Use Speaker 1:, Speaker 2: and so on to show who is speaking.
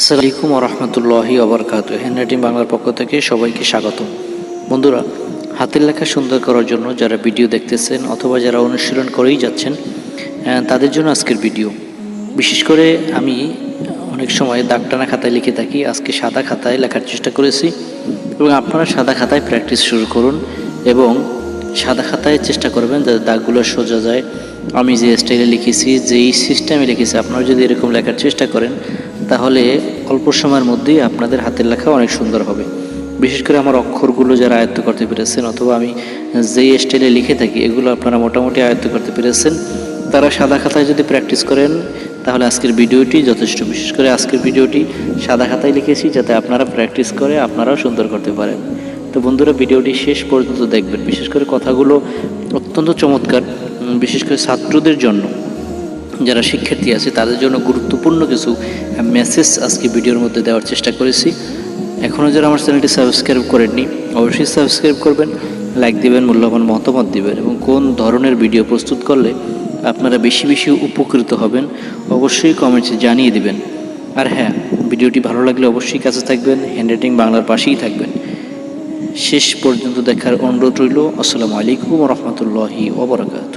Speaker 1: আসসালামু আলাইকুম রহমতুল্লাহি অবরকাত হ্যান্ডরাইটিং বাংলার পক্ষ থেকে সবাইকে স্বাগত বন্ধুরা, হাতের লেখা সুন্দর করার জন্য যারা ভিডিও দেখতেছেন অথবা যারা অনুশীলন করেই যাচ্ছেন তাদের জন্য আজকের ভিডিও। বিশেষ করে আমি অনেক সময় দাগ টানা খাতায় লিখে থাকি, আজকে সাদা খাতায় লেখার চেষ্টা করেছি এবং আপনারা সাদা খাতায় প্র্যাকটিস শুরু করুন এবং সাদা খাতায় চেষ্টা করবেন যাতে দাগগুলো সোজা যায়। আমি যে স্টাইলে লিখেছি, যেই সিস্টেমে লিখেছি, আপনারা যদি এরকম লেখার চেষ্টা করেন তাহলে অল্প সময়ের মধ্যেই আপনাদের হাতের লেখা অনেক সুন্দর হবে। বিশেষ করে আমার অক্ষরগুলো যারা আয়ত্ত করতে পেরেছেন অথবা আমি যেই স্টাইলে লিখে থাকি, এগুলো আপনারা মোটামুটি আয়ত্ত করতে পেরেছেন। তারা সাদা খাতায় যদি প্র্যাকটিস করেন, তাহলে আজকের ভিডিওটি যথেষ্ট। বিশেষ করে আজকের ভিডিওটি সাদা খাতায় লিখেছি যাতে আপনারা প্র্যাকটিস করে আপনারাও সুন্দর করতে পারেন। তো বন্ধুরা, ভিডিওটি শেষ পর্যন্ত দেখবেন। বিশেষ করে কথাগুলো অত্যন্ত চমৎকার বিশেষ করে ছাত্রদের জন্য। যারা শিক্ষার্থী আছে, তাদের জন্য গুরুত্বপূর্ণ কিছু মেসেজ আজকে ভিডিওর মধ্যে দেওয়ার চেষ্টা করেছি। এখনও যারা আমার চ্যানেলটি সাবস্ক্রাইব করেননি, অবশ্যই সাবস্ক্রাইব করবেন লাইক দিবেন, মূল্যবান মতামত দিবেন এবং কোন ধরনের ভিডিও প্রস্তুত করলে আপনারা বেশি বেশি উপকৃত হবেন, অবশ্যই কমেন্টসে জানিয়ে দিবেন। আর হ্যাঁ ভিডিওটি ভালো লাগলে অবশ্যই কাছে থাকবেন হ্যান্ডরাইটিং বাংলার পাশেই থাকবেন। শেষ পর্যন্ত দেখার অনুরোধ রইল, আসসালামু আলাইকুম রহমতুল্লাহি ওবরাকাত